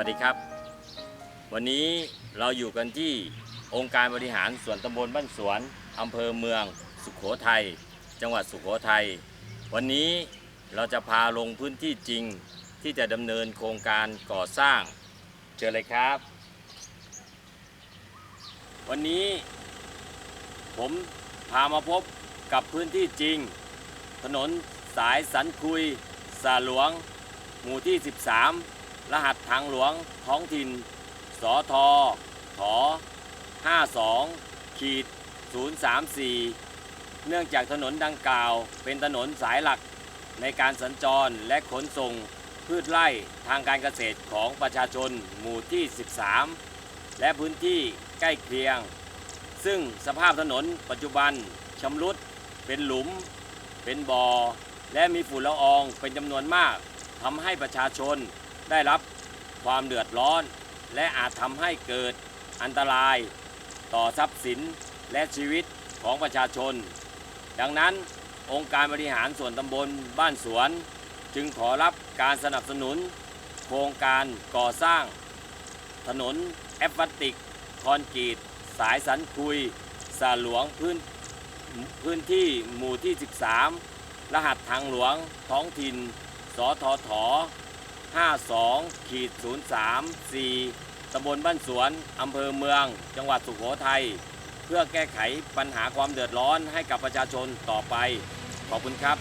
วัสดีครับ วันนี้เราอยู่กันที่องค์การบริหารส่วนตำบลบ้านสวนอำเภอเมืองสุขโขทัยจังหวัดสุขโขทัยวันนี้เราจะพาลงพื้นที่จริงที่จะดำเนินโครงการก่อสร้างเชิญเลยครับ วันนี้ผมพามาพบกับพื้นที่จริง ถนนสายสันคุยสาหลวง หมู่ที่ 13 รหัสทางหลวงท้องถิ่น สทถ52 ขีด 034 เนื่องจากถนนดังกล่าว เป็นถนนสายหลักในการสัญจรและขนส่งพืชไร่ทางการเกษตรของประชาชนหมู่ที่ 13 และพื้นที่ใกล้เคียง ซึ่งสภาพถนนปัจจุบันชำรุด เป็นหลุม เป็นบ่อ และมีฝุ่นละอองเป็นจำนวนมากทำให้ประชาชน ได้รับความเดือดร้อน และอาจทำให้เกิดอันตรายต่อทรัพย์สินและชีวิตของประชาชน ดังนั้นองค์การบริหารส่วนตำบลบ้านสวน จึงขอรับการสนับสนุน โครงการก่อสร้าง ถนนแอฟติก คอนกรีต สายสันคุย สาหลวงพื้นพื้นที่หมู่ที่ 13 รหัสทางหลวงท้องถิ่น สทถ 52ขีด034ตำบลบ้านสวน อำเภอเมือง จังหวัดสุโขทัย เพื่อแก้ไขปัญหาความเดือดร้อนให้กับประชาชนต่อไป ขอบคุณครับ